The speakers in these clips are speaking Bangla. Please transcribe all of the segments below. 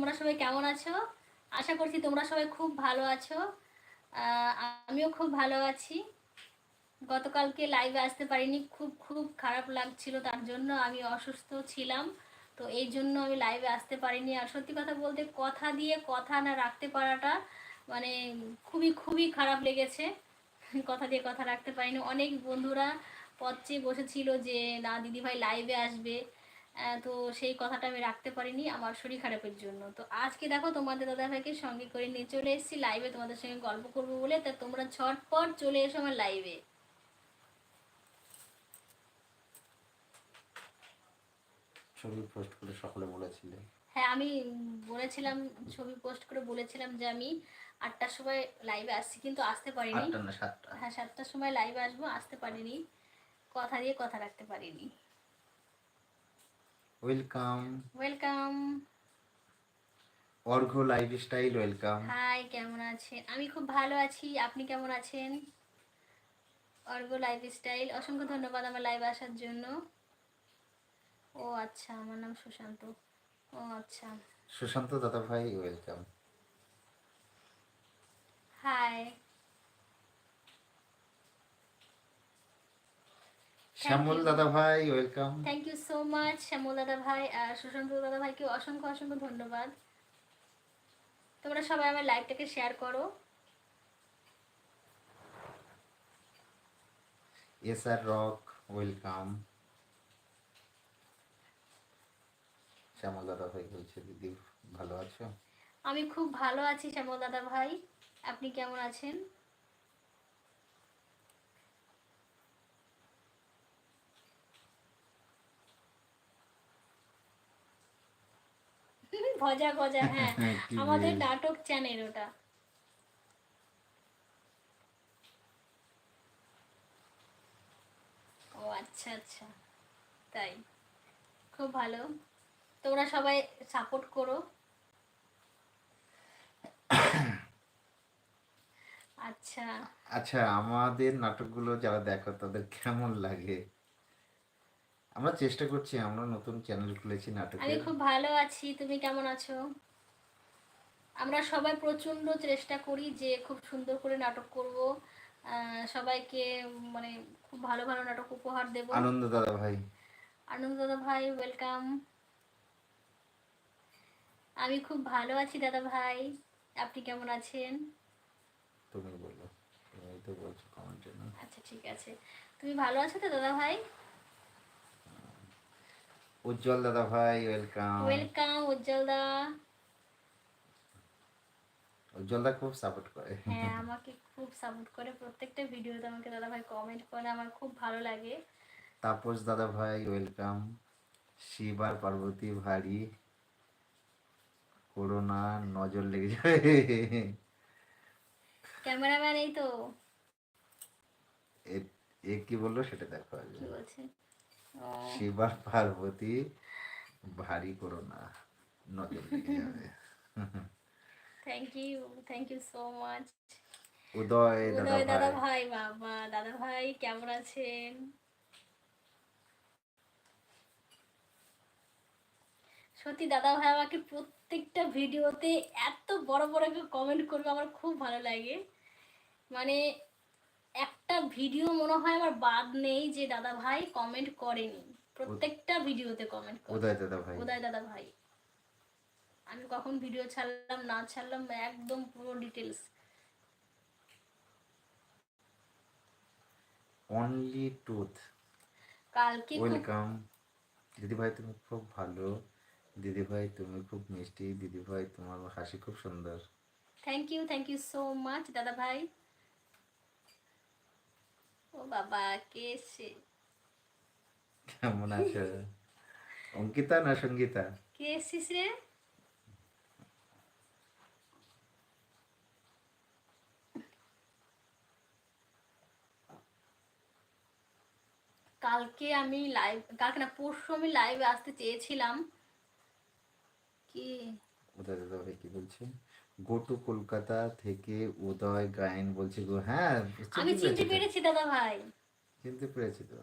তোমরা সবাই কেমন আছো? আশা করছি তোমরা সবাই খুব ভালো আছো। আমিও খুব ভালো আছি। গতকালকে লাইভে আসতে পারিনি। খুব খুব খারাপ লাগছিল, তার জন্য আমি অসুস্থ ছিলাম। তো এই জন্য আমি লাইভে আসতে পারিনি। আর সত্যি কথা বলতে, কথা দিয়ে কথা না রাখতে পারাটা মানে খুবই খুবই খারাপ লেগেছে। কথা দিয়ে কথা রাখতে পারিনি। অনেক বন্ধুরা পথ বসেছিল যে, না, দিদিভাই লাইভে আসবে। তো সেই কথাটা আমি রাখতে পারিনি আমার শরীর খারাপের জন্য। তো আজকে দেখো তোমাদের দাদাভাইকে সঙ্গে করে নিয়ে চলে এসেছি লাইভে তোমাদের সঙ্গে গল্প করব বলে। তা তোমরা ঝটপট চলে এসো আমার লাইভে ছবি পোস্ট করে সকলে বলেছিলে। হ্যাঁ আমি বলেছিলাম ছবি পোস্ট করে বলেছিলাম যে আমি আটটার সময় লাইভে আসছি কিন্তু আসতে পারিনি। হ্যাঁ সাতটার সময় লাইভে আসব আসতে পারিনি। কথা দিয়ে কথা রাখতে পারিনি। Welcome welcome Argha lifestyle welcome hi কেমন আছেন? আমি খুব ভালো আছি। আপনি কেমন আছেন? অর্গ লাইফস্টাইল অসংখ্য ধন্যবাদ আমার লাইভে আসার জন্য। ও আচ্ছা আমার নাম সুশান্ত। ও আচ্ছা। সুশান্ত দাদা ভাই ওয়েলকাম হাই শ্যামল দাদা ভাই welcome thank you so much Shyamal দাদা ভাই আর সুশান্ত দাদা ভাইকে অসংখ্য অসংখ্য ধন্যবাদ। তোমরা সবাই আমার লাইভটাকে শেয়ার করো। S R rock welcome Shyamal দাদা ভাই বলছে দিদি ভালো আছো? আমি খুব ভালো আছি শ্যামল দাদা ভাই আপনি কেমন আছেন? ভজা গজা হ্যাঁ। আমাদের নাটক চ্যানেল ওটা। ও আচ্ছা আচ্ছা। তাই। খুব ভালো। তোমরা সবাই সাপোর্ট করো। আচ্ছা। আচ্ছা আমাদের নাটকগুলো যারা দেখো তাদের কেমন লাগে? আমরা চেষ্টা করছি আমরা নতুন চ্যানেল খুলেছি নাটক আমি খুব ভালো আছি তুমি কেমন আছো? আমরা সবাই প্রচণ্ড চেষ্টা করি যে খুব সুন্দর করে নাটক করব। সবাইকে মানে খুব ভালো ভালো নাটক উপহার দেব। আনন্দ দাদা ভাই। আনন্দ দাদা ভাই ওয়েলকাম আমি খুব ভালো আছি দাদা ভাই। আপনি কেমন আছেন? তুমি বলো তুমি তো বলছো কমেন্টে না। আচ্ছা ঠিক আছে। তুমি ভালো আছো তো দাদা ভাই? উজ্জ্বল দাদা ভাই ওয়েলকাম ওয়েলকাম উজ্জ্বল দা। উজ্জ্বল দা খুব সাপোর্ট করে। হ্যাঁ আমাকে খুব সাপোর্ট করে। প্রত্যেকটা ভিডিওতে আমাকে দাদা ভাই কমেন্ট করে আমার খুব ভালো লাগে। তাপস দাদা ভাই ওয়েলকাম শিব আর পার্বতী ভারী। করোনা নজর লেগে যাবে। ক্যামেরাম্যান এই তো। এ- কি বলল সেটা দেখো আগে। কি বলছে? শিব আর পার্বতী ভারী করোনা নজর লেগে যাবে। Thank you thank you so much Uday দাদা ভাই। ভাই বাবা দাদা ভাই কেমন আছেন? সত্যি দাদা ভাই আমাকে প্রত্যেকটা ভিডিওতে এত বড় বড় কমেন্ট করবে আমার খুব ভালো লাগে। মানে একটা ভিডিও মনে হয় আমার বাদ নেই যে দাদা ভাই কমেন্ট করেনি। প্রত্যেকটা ভিডিওতে কমেন্ট করে। উদয় দাদা ভাই। উদয় দাদা ভাই। আমি কখন ভিডিও ছাড়লাম না ছাড়লাম একদম পুরো ডিটেলস অনলি টুথ কালকে ওয়েলকাম দিদি ভাই তুমি খুব ভালো। দিদি ভাই তুমি খুব মিষ্টি। দিদি ভাই তোমার হাসি খুব সুন্দর। Thank you thank you so much দাদা ভাই। ও বাবা কে এসছে কেমন আছো? অঙ্কিতা না সঙ্গীতা? কে এসছিস রে? কালকে আমি লাইভ কালকে না পরশু আমি লাইভে আসতে চেয়েছিলাম। কি? ভাই কি বলছে? গো টু কলকাতা থেকে উদয় গায়ন বলছে গো হ্যাঁ আমি চিনতে পেরেছি দাদা ভাই। চিনতে পেরেছি তো।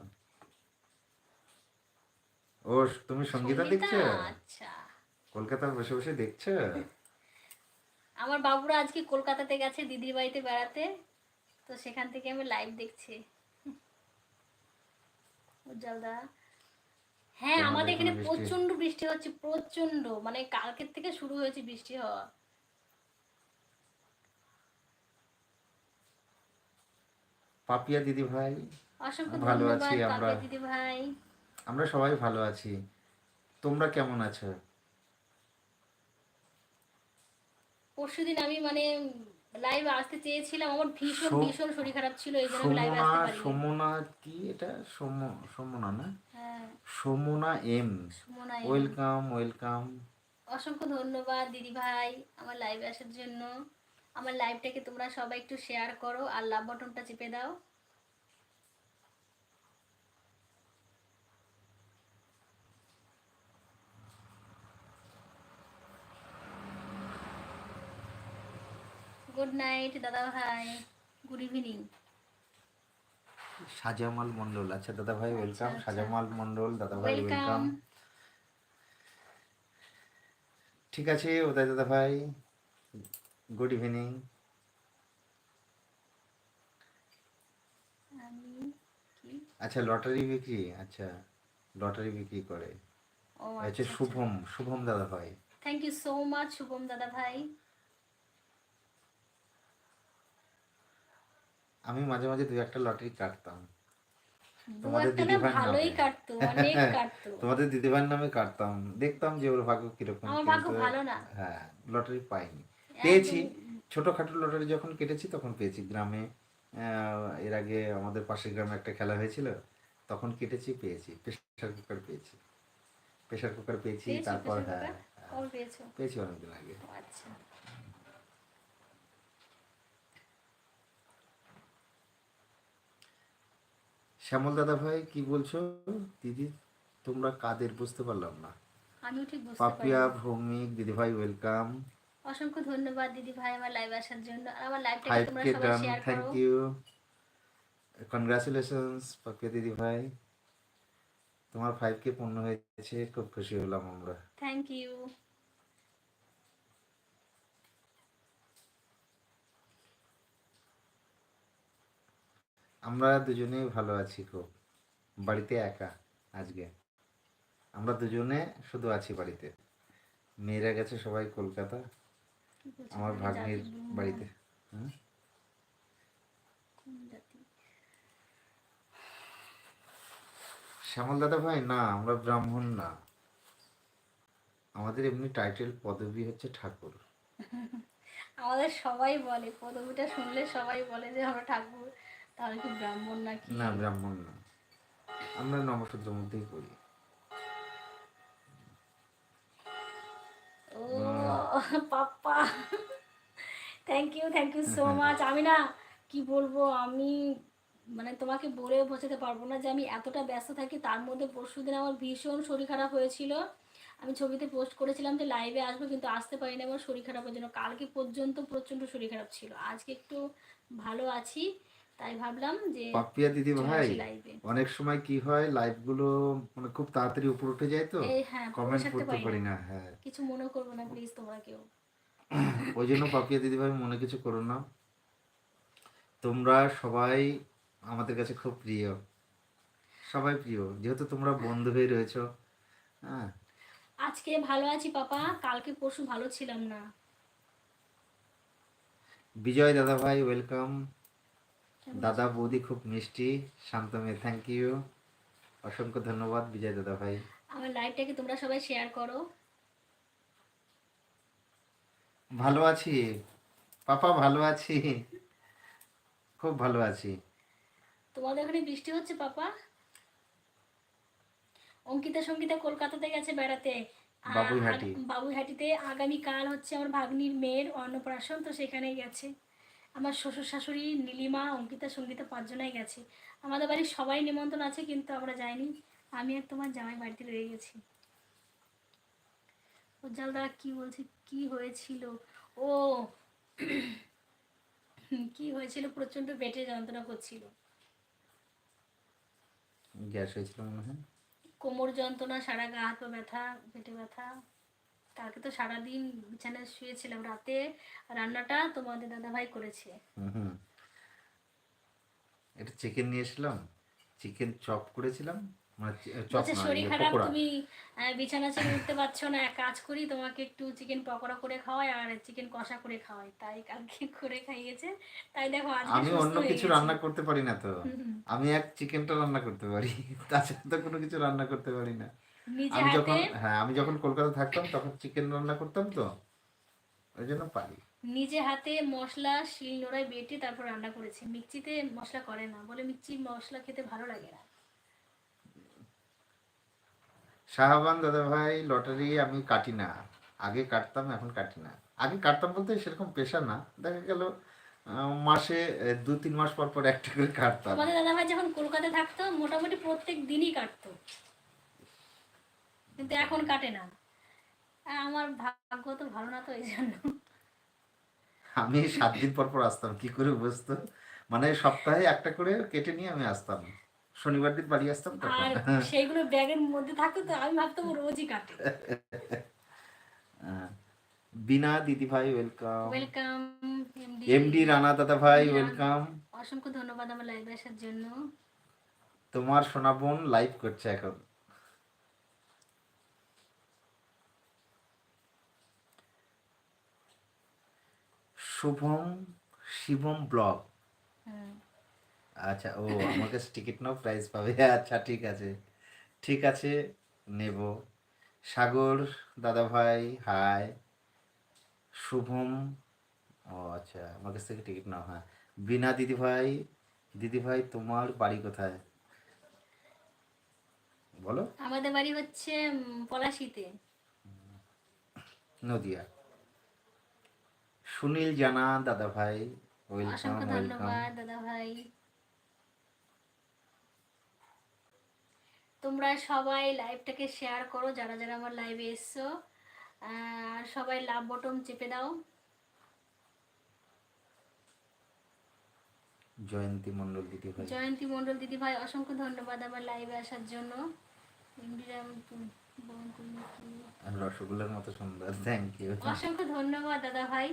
ও তুমি সঙ্গীতা দেখছ? আচ্ছা। কলকাতা বসে বসে দেখছ? আমার বাবুরা আজকে কলকাতাতে গেছে দিদির বাড়িতে বেড়াতে। তো সেখান থেকে আমি লাইভ দেখছি। উজ্জ্বলদা হ্যাঁ আমাদের এখানে প্রচণ্ড বৃষ্টি হচ্ছে প্রচণ্ড মানে কালকের থেকে শুরু হয়েছে বৃষ্টি হওয়া। পাপিয়া দিদি ভাই ভালো আছি আমরা। দিদি ভাই। আমরা সবাই ভালো আছি। তোমরা কেমন আছো? পরশুদিন আমি মানে লাইভ আসতে চেয়েছিলাম আমার ভীষণ ভীষণ শরীর খারাপ ছিল এই জন্য লাইভে আসতে পারিনি। সমনা কি এটা? সম সমনা না? হ্যাঁ। সুমনা এম। ওয়েলকাম ওয়েলকাম অসংখ্য ধন্যবাদ দিদি ভাই আমার লাইভে আসার জন্য। আমার লাইভটাকে তোমরা সবাই একটু শেয়ার করো আর লাভ বটনটা চেপে দাও। গুড নাইট দাদা ভাই। গুড ইভিনিং সাজামাল মন্ডল আচ্ছা দাদা ভাই ওয়েলকাম আচ্ছা। সাজামাল মন্ডল দাদা ভাই ওয়েলকাম ঠিক আছে উদয় দাদা ভাই। গুড ইভিনিং আমি আচ্ছা লটারি বিক্রি? আচ্ছা লটারি বিক্রি করে। আচ্ছা আচ্ছা। শুভম শুভম দাদা ভাই। Thank you so much Shubham দাদা ভাই। আমি মাঝে মাঝে দুই একটা লটারি কাটতাম। তোমাদের দিদিভাইয়ের ভালোই। কাটতো অনেক কাটতো। তোমাদের দিদিভাইয়ের নামে কাটতাম। দেখতাম যে ওর ভাগ্য কীরকম আমার ভাগ্য ভালো না। হ্যাঁ লটারি পাইনি। পেয়েছি। ছোটখাটো লটারি যখন কেটেছি তখন পেয়েছি। গ্রামে এর আগে আমাদের পাশের গ্রামে একটা খেলা হয়েছিল তখন কেটেছি পেয়েছি। প্রেশার কুকার পেয়েছি। প্রেশার কুকার পেয়েছি তারপর হ্যাঁ পেয়েছ? অনেকদিন আগে। আচ্ছা। শ্যামল দাদা ভাই কি বলছো? দিদি তোমরা কাদের? বুঝতে পারলাম না। পাপিয়া ভৌমিক দিদি ভাই ওয়েলকাম। অসংখ্য ধন্যবাদ দিদি ভাই আমার লাইভ আসার জন্য। আর আমার লাইভটাকে তোমরা সবাই শেয়ার থ্যাংক করো। ইউ কনগ্রাচুলেশনস পাপিয়া দিদি ভাই। তোমার ফাইভ কে পূর্ণ হয়েছে খুব খুশি হলাম আমরা। থ্যাংক ইউ আমরা দুজনেই ভালো আছি খুব। বাড়িতে একা আজকে। আমরা দুজনে শুধু আছি বাড়িতে। মেয়েরা গেছে সবাই কলকাতা। আমার ভাগ্নির বাড়িতে। হুম? শ্যামল দাদা ভাই না আমরা ব্রাহ্মণ না। আমাদের এমনি টাইটেল পদবী হচ্ছে ঠাকুর। আমাদের সবাই বলে পদবিটা শুনলে সবাই বলে যে আমরা ঠাকুর তাহলে কি ব্রাহ্মণ না কি না ব্রাহ্মণ না। আমরা নবসূত্রের মধ্যেই করি ও Pappa. Thank you thank you so much আমি না কি বলব আমি মানে তোমাকে বলে বোঝাতে পারব না যে আমি এতটা ব্যস্ত থাকি তার মধ্যে পরশুদিন আমার ভীষণ শরীর খারাপ হয়েছিল। আমি ছবিতে পোস্ট করেছিলাম যে লাইভে আসব কিন্তু আসতে পারিনি আমার শরীর খারাপের জন্য। কালকে পর্যন্ত প্রচণ্ড শরীর খারাপ ছিল। আজকে একটু ভালো আছি। তাই ভাবলাম যে পাপিয়া দিদি ভাই অনেক সময় কি হয় লাইভগুলো মানে খুব তাড়াতাড়ি উপরে উঠে যায় তো এই হ্যাঁ পড়ে কমেন্ট করতে পারি পারি না না হ্যাঁ। কিছু মনে করব না প্লিজ তোমরা কেউ। ওই জন্য পাপিয়া দিদি ভাই মনে কিছু করো না। তোমরা সবাই আমাদের কাছে খুব প্রিয়। সবাই প্রিয় যেহেতু তোমরা বন্ধু হয়ে রয়েছো। হ্যাঁ। আজকে ভালো আছি পাপা কালকে পরশু ভালো ছিলাম না। বিজয় দাদা ভাই ওয়েলকাম দাদা বৌদি খুব মিষ্টি শান্তমে থ্যাংক ইউ অসংখ্য ধন্যবাদ বিজয় দাদা ভাই। আমার লাইভটাকে তোমরা সবাই শেয়ার করো। ভালো আছি। পাপা ভালো আছি। খুব ভালো আছি। তোমাদের ওখানে বৃষ্টি হচ্ছে পাপা? অঙ্কিতা সঙ্গীতা কলকাতাতে গেছে বেড়াতে। আ- বাবুইহাটি। আগ- বাবুইহাটিতে আগামীকাল হচ্ছে আমার ভাগ্নির মেয়ের অন্নপ্রাশন তো সেখানেই গেছে। আমার শ্বশুর শাশুড়ি নীলিমা অঙ্কিতা সঙ্গীতা পাঁচজনাই গেছে। আমাদের বাড়ির সবাই নিমন্ত্রণ আছে কিন্তু আমরা যাইনি। আমি আর তোমার জামাই বাড়িতে রয়ে গেছি। উজ্জ্বল দা কি বলছি? কি হয়েছিল? ও কি হয়েছিল? প্রচণ্ড পেটে যন্ত্রণা করছিল। গ্যাস হয়েছিল মনে হয়? কোমর যন্ত্রণা সারা গা হাত ব্যথা পেটে ব্যথা। কালকে তো সারাদিন বিছানায় শুয়েছিলাম রাতে রান্নাটা তোমাদের দাদাভাই করেছে। এটা চিকেন নিয়ে নিয়েছিলাম চিকেন চপ করেছিলাম মানে শরীর ইয়ে খারাপ তুমি বিছানা ছেড়ে উঠতে পারছ না এক কাজ করি তোমাকে একটু চিকেন পকোড়া করে খাওয়াই আর চিকেন কষা করে খাওয়াই। তাই কালকে করে খাইয়েছে তাই দেখো আমি অন্য কিছু রান্না করতে পারি না তো। আমি এক চিকেনটা রান্না করতে পারি তাছাড়া তো কোনো কিছু রান্না করতে পারি না। আমি যখন হ্যাঁ আমি যখন কলকাতা থাকতাম তখন চিকেন রান্না করতাম তো। ওই জন্য পারি। নিজে হাতে মশলা শিল নোড়ায় বেটে তারপর রান্না করেছে। মিক্সিতে মশলা করে না বলে মিক্সি মশলা খেতে ভালো লাগে না। শাহবান দাদা ভাই লটারি আমি কাটি না। আগে কাটতাম এখন কাটি না। আগে কাটতাম বলতে সেরকম পেশা না। দেখা গেল মাসে দু তিন মাস পর পর একটা করে কাটতাম। তোমাদের দাদাভাই যখন কলকাতায় থাকতো মোটামুটি প্রত্যেক দিনই কাটতো। কিন্তু এখন কাটে না। আমার ভাগ্য তো ভালো না তো এই জন্য। আমি সাত দিন পর পর আসতাম কি করে বুঝতো? মানে সপ্তাহে একটা করে কেটে নিয়ে আমি আসতাম। শনিবার দিন বাড়ি আসতাম আর সেইগুলো ব্যাগের মধ্যে থাকতো তো আমি ভাবতাম রোজই কাটে। বিনা দিদি ভাই ওয়েলকাম ওয়েলকাম এমডি রানা দাদা ভাই। ওয়েলকাম অসংখ্য ধন্যবাদ আমার লাইভে আসার জন্য। তোমার সোনা বোন লাইভ করছে এখন। শুভম শিবম ব্লগ। আচ্ছা ও আমার কাছে টিকিট নাও প্রাইস পাবে। আচ্ছা ঠিক আছে। ঠিক আছে নেব। সাগর দাদা ভাই হাই শুভম ও আচ্ছা আমার কাছ থেকে টিকিট নাও হ্যাঁ। বিনা দিদি ভাই দিদি ভাই তোমার বাড়ি কোথায়? বলো। আমাদের বাড়ি হচ্ছে পলাশিতে। নদিয়া। সুনীল জানা দাদা ভাই ওয়েলকাম ওয়েলকাম দাদা ভাই তোমরা সবাই লাইভটাকে শেয়ার করো যারা যারা আমার লাইভে এসছো। আর সবাই লাভ বটন চেপে দাও। জয়ন্তী মন্ডল দিদি ভাই। জয়ন্তী মণ্ডল দিদি ভাই অসংখ্য ধন্যবাদ আমার লাইভে আসার জন্য। রসগোল্লার মতো সুন্দর থ্যাংক ইউ অসংখ্য ধন্যবাদ দাদা ভাই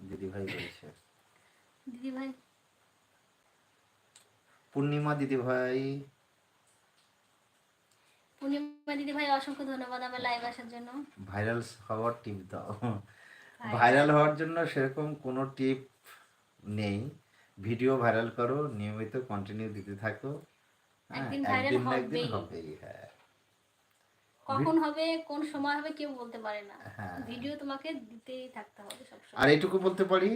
দিদি ভাই বলছে। দিদি ভাই পূর্ণিমা দিদি ভাই পূর্ণিমা দিদি ভাই অসংখ্য ধন্যবাদ আমার লাইভে আসার জন্য। ভাইরাল হওয়ার টিপ দাও। ভাইরাল হওয়ার জন্য সেরকম কোনো টিপ নেই। ভিডিও ভাইরাল করো নিয়মিত কন্টিনিউ দিতে থাকো। হ্যাঁ, একদিন হবেই। হবেই হ্যাঁ। কখন হবে কোন সময় হবে কেউ বলতে পারে না। হ্যাঁ। ভিডিও তোমাকে দিতেই থাকতে হবে সবসময়। আর এইটুকু বলতে পারি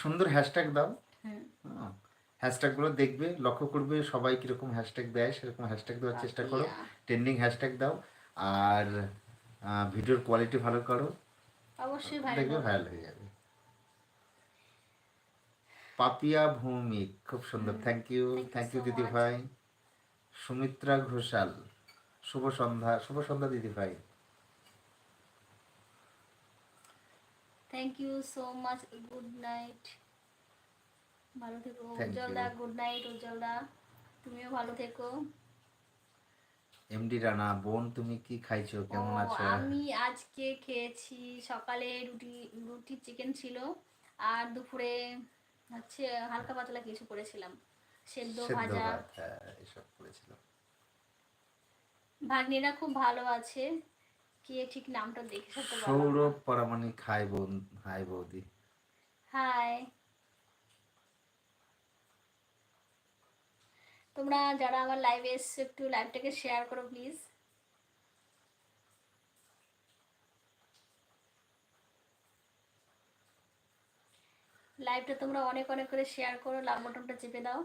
সুন্দর হ্যাশট্যাগ দাও। হুম। হ্যাশট্যাগুলো দেখবে লক্ষ্য করবে সবাই কীরকম হ্যাশট্যাগ দেয় সেরকম হ্যাশট্যাগ দেওয়ার চেষ্টা করো। ট্রেন্ডিং হ্যাশট্যাগ দাও। আর ভিডিওর কোয়ালিটি ভালো করো। অবশ্যই দেখবে ভাইরাল হয়ে যাবে। পাপিয়া ভৌমিক খুব সুন্দর। থ্যাংক ইউ থ্যাংক ইউ দিদি ভাই। সুমিত্রা ঘোষাল। শুভ সন্ধ্যা শুভ সন্ধ্যা দিদি ভাই। Thank you so much good night ভালো থেকো Thank উজ্জ্বল you. দা গুড নাইট উজ্জ্বল। দা তুমিও ভালো থেকো। এমডি রানা বোন তুমি কি খাইছো? কেমন আছো? আমি আজকে খেয়েছি সকালে রুটি রুটি চিকেন ছিল। আর দুপুরে হচ্ছে হালকা পাতলা কিছু করেছিলাম। সেদ্ধ সেদ্ধ ভাজা। হ্যাঁ এসব করেছিলাম। ভাগ্নিরা খুব ভালো আছে। কি ঠিক নামটা দেখে সাথে সৌরভ পরামানিক হাই বোন হাই বৌদি। হাই। তোমরা যারা আমার লাইভে এসছো একটু লাইভটাকে শেয়ার করো প্লিজ লাইভটা তোমরা অনেক অনেক করে শেয়ার করো লাভ বটনটা চেপে দাও।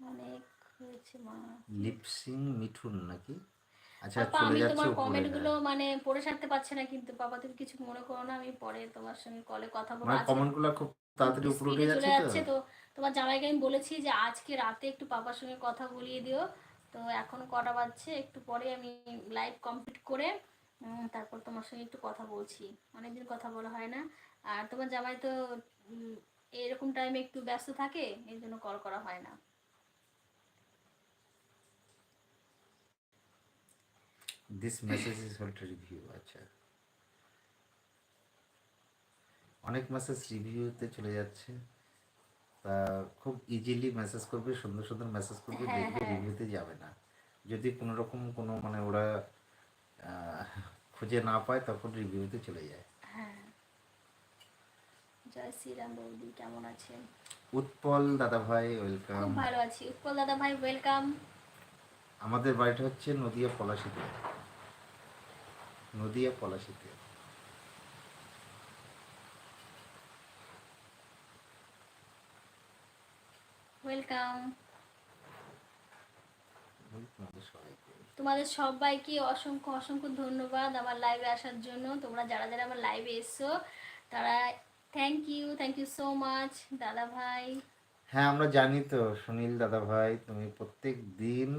অনেক লিপসিং মিঠুন নাকি? আচ্ছা চলে আমি যাচ্ছে তোমার উপরে কমেন্টগুলো হ্যাঁ। মানে পড়ে পারছি না কিন্তু। পাপা তুমি কিছু মনে করো না আমি পরে তোমার সঙ্গে কলে কথা বলব। মানে আজকে খুব তাড়াতাড়ি উপরে উঠে যাচ্ছে তো? তোমার জামাইকে আমি বলেছি যে আজকে রাতে একটু পাপার সঙ্গে কথা বলিয়ে দিও। তো এখন কটা বাজছে একটু পরে আমি লাইভ কমপ্লিট করে তারপর তোমার সঙ্গে একটু কথা বলছি। অনেকদিন কথা বলা হয় না। আর তোমার জামাই তো এরকম টাইমে একটু ব্যস্ত থাকে এই জন্য কল করা হয় না। This message is held review আচ্ছা। অনেক মেসেজ রিভিউতে চলে যাচ্ছে। তা খুব ইজিলি মেসেজ করবে সুন্দর সুন্দর মেসেজ করবে হ্যাঁ, দেখবে হ্যাঁ। রিভিউতে যাবে না। যদি কোনো রকম কোনো মানে ওরা খুঁজে না পায় তখন রিভিউতে চলে যায়। হ্যাঁ। জয় শ্রীরাম বৌদি কেমন আছেন? উৎপল দাদা ভাই ওয়েলকাম ভালো আছি। উৎপল দাদা ভাই ওয়েলকাম আমাদের বাড়িটা হচ্ছে নদিয়া পলাশিতে। নদিয়া পলাশিতে ওয়েলকাম তোমাদের সবাইকে। অসংখ্য অসংখ্য ধন্যবাদ আমার লাইভে আসার জন্য। তোমরা যারা যারা আমার লাইভে এসছো তারা thank you thank you so much দাদা ভাই হ্যাঁ আমরা জানি তো সুনীল দাদা ভাই তুমি প্রত্যেক দিন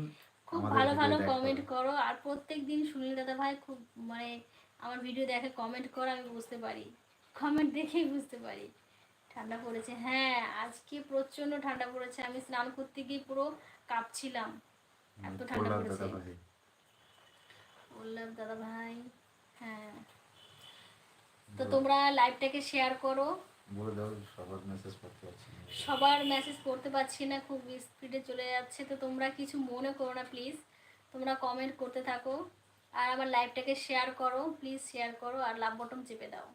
খুব ভালো ভালো কমেন্ট করো। আর প্রত্যেক দিন সুনীল দাদা ভাই খুব মানে আমার ভিডিও দেখে কমেন্ট করো আমি বুঝতে পারি। কমেন্ট দেখেই বুঝতে পারি। ঠান্ডা পড়েছে। হ্যাঁ আজকে প্রচণ্ড ঠান্ডা পড়েছে। আমি স্নান করতে গিয়ে পুরো কাঁপছিলাম। এত ঠান্ডা পড়েছে। বললাম দাদা ভাই হ্যাঁ। তো তোমরা লাইভটাকে শেয়ার করো। বলে দাও সবার মেসেজ পারছি না। সবার মেসেজ পড়তে পারছি না খুব স্পিডে চলে যাচ্ছে। তো তোমরা কিছু মনে করো না প্লিজ তোমরা কমেন্ট করতে থাকো। আর আমার লাইভটাকে শেয়ার করো প্লিজ শেয়ার করো আর লাভ বটন চেপে দাও।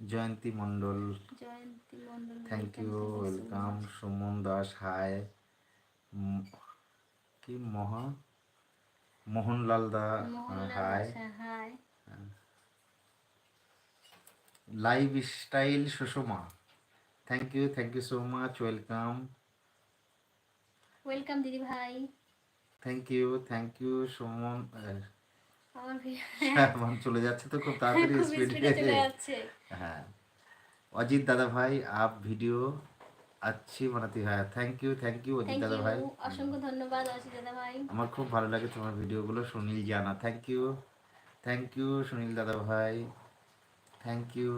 Jayanti Mondal. Jayanti Mondal thank you welcome Suman Das hi কি মহা? মোহনলাল দা hi hi live style Sushma thank you thank you so much welcome welcome দিদি ভাই thank you thank you Suman আমার ভি- আমার চলে যাচ্ছে তো খুব তাড়াতাড়ি খুব স্পিড স্পিডে চলে যাচ্ছে হ্যাঁ অজিত দাদা ভাই আপ ভিডিও अच्छी बनाती है thank you thank you Ajit thank দাদা ভাই ইউ অসংখ্য ধন্যবাদ অসি দাদা ভাই আমার খুব ভালো লাগে তোমার ভিডিওগুলো সুনীল জানা thank you thank you Sunil দাদা ভাই থ্যাংক ইউ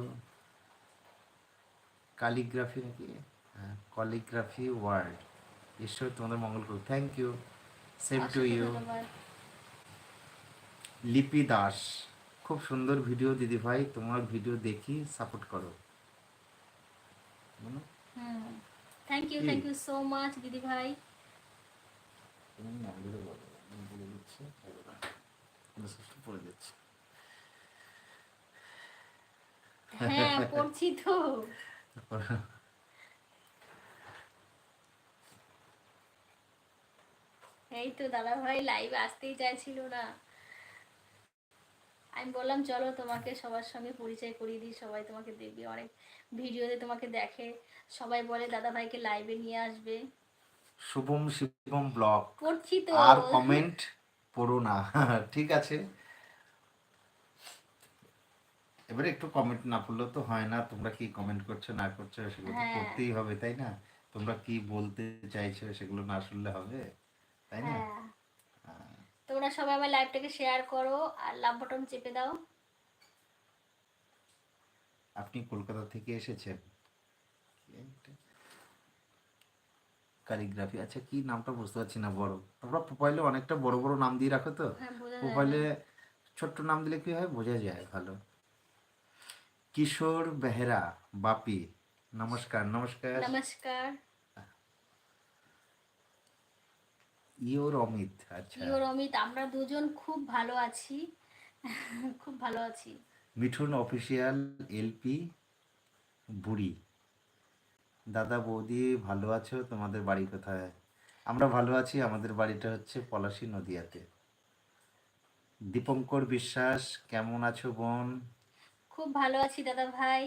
কালিগ্রাফি নাকি? হ্যাঁ কলিগ্রাফি ওয়ার্ল্ড ঈশ্বর তোমাদের মঙ্গল করুক। Thank you same to you Lipi Das. খুব সুন্দর ভিডিও দিদি ভাই। তোমার ভিডিও দেখি সাপোর্ট করো। Thank you? Thank you so much দিদি ভাই। পড়ে দিচ্ছি। হ্যাঁ পড়ছি তো। এই তো দাদা ভাই লাইভ আসতেই চাইছিল না। আমি বললাম চলো তোমাকে সবার সঙ্গে পরিচয় করিয়ে দিই সবাই তোমাকে দেখবে অনেক ভিডিওতে তোমাকে দেখে। সবাই বলে দাদা ভাইকে লাইভে নিয়ে আসবে। শুভম শিবম ব্লগ। পড়ছি তো। আর কমেন্ট পড়ো না। ঠিক আছে? এবারে একটু কমেন্ট না পড়লেও তো হয় না। তোমরা কি কমেন্ট করছ না করছ সেগুলো তো হ্যাঁ। করতেই হবে তাই না? তোমরা কি বলতে চাইছো সেগুলো না শুনলে হবে তাই না? হ্যাঁ। তোমরা সবাই আমার লাইভটাকে শেয়ার করো আর লাভ বটন চেপে দাও। আপনি কলকাতা থেকে এসেছেন? কালিগ্রাফি আচ্ছা কি নামটা বুঝতে পারছি না বড়। তোমরা প্রোফাইলে অনেকটা বড় বড় নাম দিয়ে রাখো তো? হ্যাঁ প্রোফাইলে ছোট্ট নাম দিলে কি হয়? বোঝা যায় ভালো। কিশোর বেহেরা বাপি নমস্কার নমস্কার। নমস্কার। ইওর অমিত আচ্ছা। ইওর অমিত আমরা দুজন খুব ভালো আছি। খুব ভালো আছি। মিঠুন অফিসিয়াল এলপি বুড়ি। দাদা বৌদি ভালো আছো? তোমাদের বাড়ি কোথায়? আমরা ভালো আছি আমাদের বাড়িটা হচ্ছে পলাশী নদিয়াতে। দীপঙ্কর বিশ্বাস কেমন আছো বোন? খুব ভালো আছি দাদা ভাই।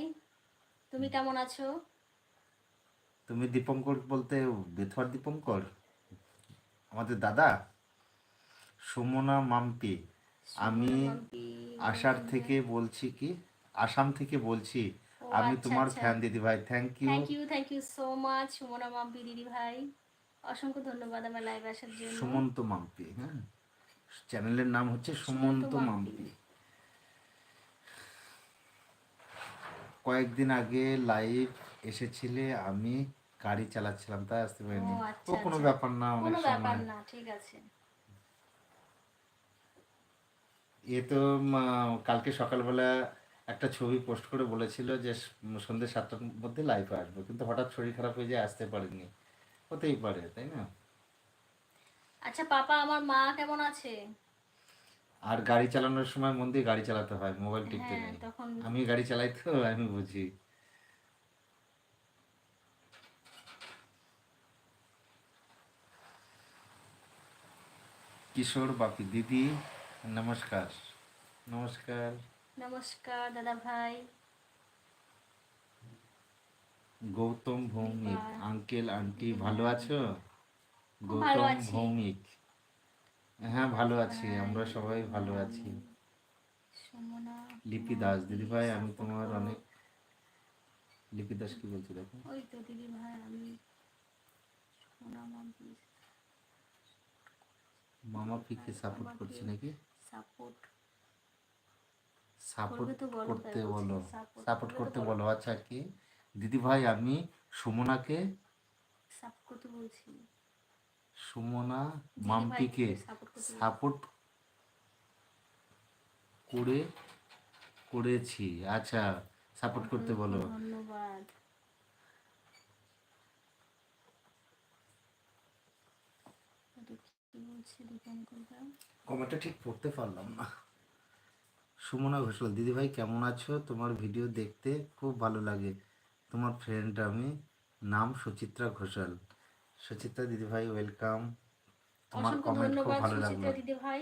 তুমি কেমন আছো? তুমি দীপঙ্কর বলতে বেথুয়ার দীপঙ্কর? আমাদের দাদা? সুমনা মাম্পি আমি আসার থেকে বলছি কি? আসাম থেকে বলছি। আমি আচ্ছা, তোমার আচ্ছা। ফ্যান দিদি ভাই। Thank you thank you thank you so much Sumana Mampi দিদি ভাই। অসংখ্য ধন্যবাদ আমার লাইভ আসার জন্য। সুমন্ত মাম্পি হ্যাঁ। চ্যানেলের নাম হচ্ছে সুমন্ত মাম্পি কয়েকদিন আগে লাইভ এসেছিলে আমি গাড়ি চালাচ্ছিলাম তাই আসতে পারিনি। ও, আচ্ছা, কোনো আচ্ছা। ব্যাপার না অনেক কোনো ব্যাপার না ঠিক আছে। এ তো কালকে সকালবেলা একটা ছবি পোস্ট করে বলেছিল যে সন্ধ্যে সাতটার মধ্যে লাইভ আসব। কিন্তু হঠাৎ শরীর খারাপ হয়ে যায় আসতে পারিনি। হতেই পারে তাই না? আচ্ছা পাপা আমার মা কেমন আছে? আর গাড়ি চালানোর সময় মন দিয়ে গাড়ি চালাতে হয় মোবাইল টিপতে হ্যাঁ নেই। আমি গাড়ি চালাই তো আমি বুঝি। কিশোর বাপি দিদি নমস্কার। নমস্কার। নমস্কার দাদা ভাই। গৌতম ভৌমিক আঙ্কেল আন্টি ভালো আছো? গৌতম ভৌমিক। হ্যাঁ ভালো আছি। আমরা সবাই ভালো আছি। লিপি দাস দিদি ভাই আমি তোমার অনেক লিপি দাস কি বলছি দেখো? ওই তো দিদি ভাই আমি মামা পিকে সাপোর্ট করছে নাকি? সাপোর্ট সাপোর্ট করতে বলো। সাপোর্ট করতে বলো। আচ্ছা কি? দিদি ভাই আমি সুমনাকে সাপোর্ট করতে বলছি। সুমনা মাম্পিকে। সাপোর্ট করে করেছি। আচ্ছা সাপোর্ট করতে বলো। ধন্যবাদ? কমেন্টটা ঠিক পড়তে পারলাম না। সুমনা ঘোষাল দিদি ভাই কেমন আছো? তোমার ভিডিও দেখতে খুব ভালো লাগে। তোমার ফ্রেন্ড আমি নাম সুচিত্রা ঘোষাল। সুচিত্রা দিদি ভাই ওয়েলকাম তোমার কমেন্ট খুব ভালো লাগল। দিদি ভাই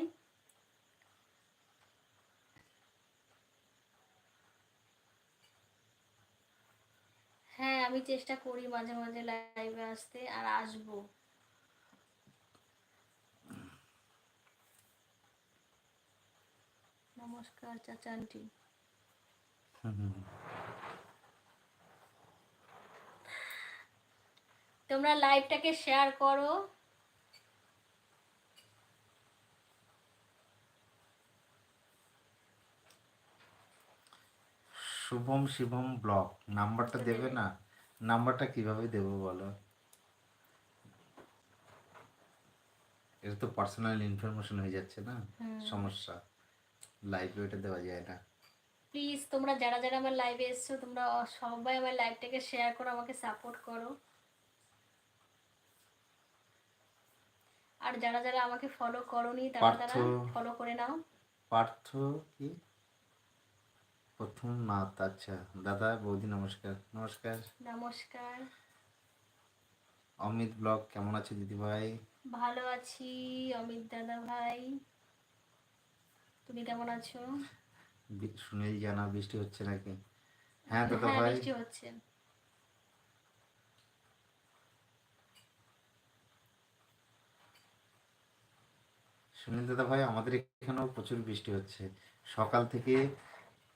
হ্যাঁ আমি চেষ্টা করি মাঝে মাঝে লাইভে আসতে আর আসব। নমস্কার চাচা আন্টি হুম। তোমরা লাইভটাকে শেয়ার করো। শুভম শিবম ব্লক নাম্বারটা দেবে না? নাম্বারটা কীভাবে দেবো বলো? এটা তো পার্সোনাল ইনফরমেশন হয়ে যাচ্ছে না। সমস্যা। লাইভে ওটা দেওয়া যায় না। প্লিজ তোমরা যারা যারা আমার লাইভে এসছো তোমরা সবাই আমার লাইভটাকে শেয়ার করো আমাকে সাপোর্ট করো। আর যারা যারা আমাকে ফলো করোনি তারা তারা ফলো করে নাও। পার্থ কি? প্রথম নাথ আচ্ছা। দাদা বৌদি নমস্কার। নমস্কার। নমস্কার। অমিত ব্লগ কেমন আছে দিদি ভাই? ভালো আছি অমিত দাদা ভাই। তুমি কেমন আছো? সুনীল জানা বৃষ্টি হচ্ছে নাকি? হ্যাঁ দাদা হ্যাঁ ভাই। বৃষ্টি হচ্ছে। সুনীল দাদা ভাই আমাদের এখানেও প্রচুর বৃষ্টি হচ্ছে। সকাল থেকে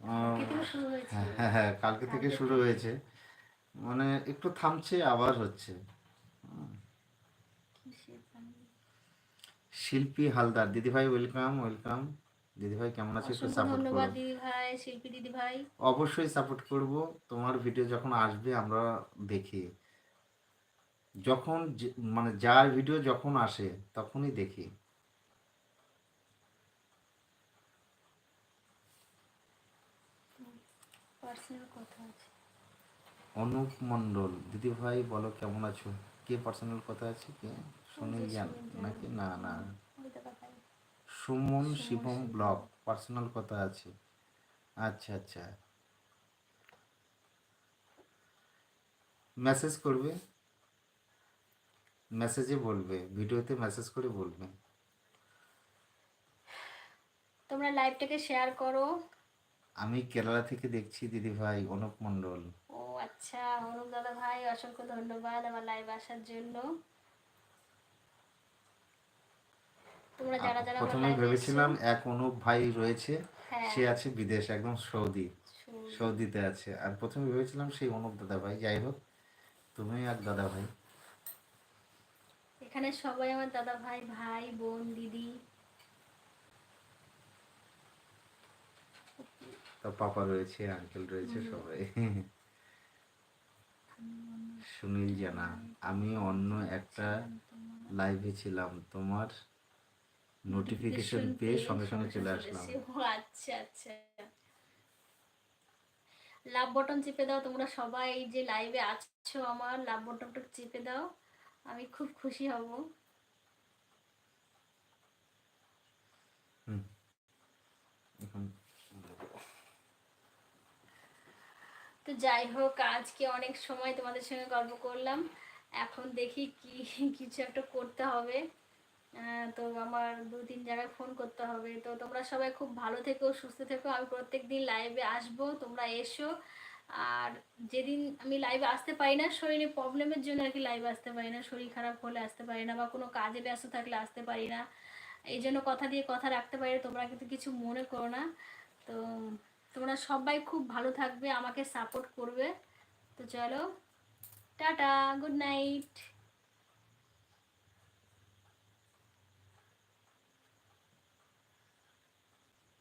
কালকে থেকে শুরু হয়েছে। হ্যাঁ হ্যাঁ, হ্যাঁ কালকে থেকে শুরু হয়েছে। মানে একটু থামছে আবার হচ্ছে। শিল্পী হালদার দিদি ভাই ওয়েলকাম ওয়েলকাম দিদি ভাই কেমন আছে? একটু সাপোর্ট করো। দিদি ভাই শিল্পী দিদি ভাই। অবশ্যই সাপোর্ট করব। তোমার ভিডিও যখন আসবে আমরা দেখি। যখন মানে যার ভিডিও যখন আসে তখনই দেখি পার্সোনাল কথা আছে অনুপ মণ্ডল দিদি ভাই বলো কেমন আছো? কে পার্সোনাল কথা আছে? কে? সুনীল জান নাকি? না না। সুমন শিবম ব্লগ পার্সোনাল কথা আছে। আচ্ছা আচ্ছা। মেসেজ করবে? মেসেজে বলবে ভিডিওতে মেসেজ করে বলবে। তোমরা লাইভটাকে শেয়ার করো। আমি কেরালা থেকে দেখছি দিদি ভাই অনুপ মণ্ডল। ও আচ্ছা অনুপ দাদা ভাই অসংখ্য ধন্যবাদ আমার লাইভ আসার জন্য। তোমরা যারা যারা প্রথমে ভেবেছিলাম এক অনুপ ভাই রয়েছে হ্যাঁ। সে আছে বিদেশ একদম সৌদি। সৌদিতে আছে। আর প্রথমে ভেবেছিলাম সেই অনুপ দাদা ভাই। যাই হোক তুমি এক দাদা ভাই। এখানে সবাই আমার দাদা ভাই ভাই বোন দিদি। তো পাপা রয়েছে আঙ্কেল রয়েছে সবাই। সুনীল জানা আমি অন্য একটা লাইভে ছিলাম তোমার নোটিফিকেশন পেয়ে সঙ্গে সঙ্গে চলে আসলাম। আচ্ছা আচ্ছা। লাভ বটন চেপে দাও তোমরা সবাই এই যে লাইভে আছো আমার লাভ বটনটা চেপে দাও আমি খুব খুশি হব। এখন তো যাই হোক, আজকে অনেক সময় তোমাদের সঙ্গে গল্প করলাম। এখন দেখি কি, কিছু একটা করতে হবে। তো আমার দু তিন জায়গায় ফোন করতে হবে। তো তোমরা সবাই খুব ভালো থেকো, সুস্থ থেকো। আমি প্রত্যেক দিন লাইভে আসব, তোমরা এসো। আর যেদিন আমি লাইভে আসতে পারি না, শরীরে প্রবলেমের জন্য আর কি লাইভে আসতে পারি না। শরীর খারাপ হলে আসতে পারি না বা কোনো কাজে ব্যস্ত থাকলে আসতে পারি না। এই জন্য কথা দিয়ে কথা রাখতে পারি তোমরা কিন্তু কিছু মনে করো না। তো তোমরা সবাই খুব ভালো থাকবে আমাকে সাপোর্ট করবে। তো চলো টাটা গুড নাইট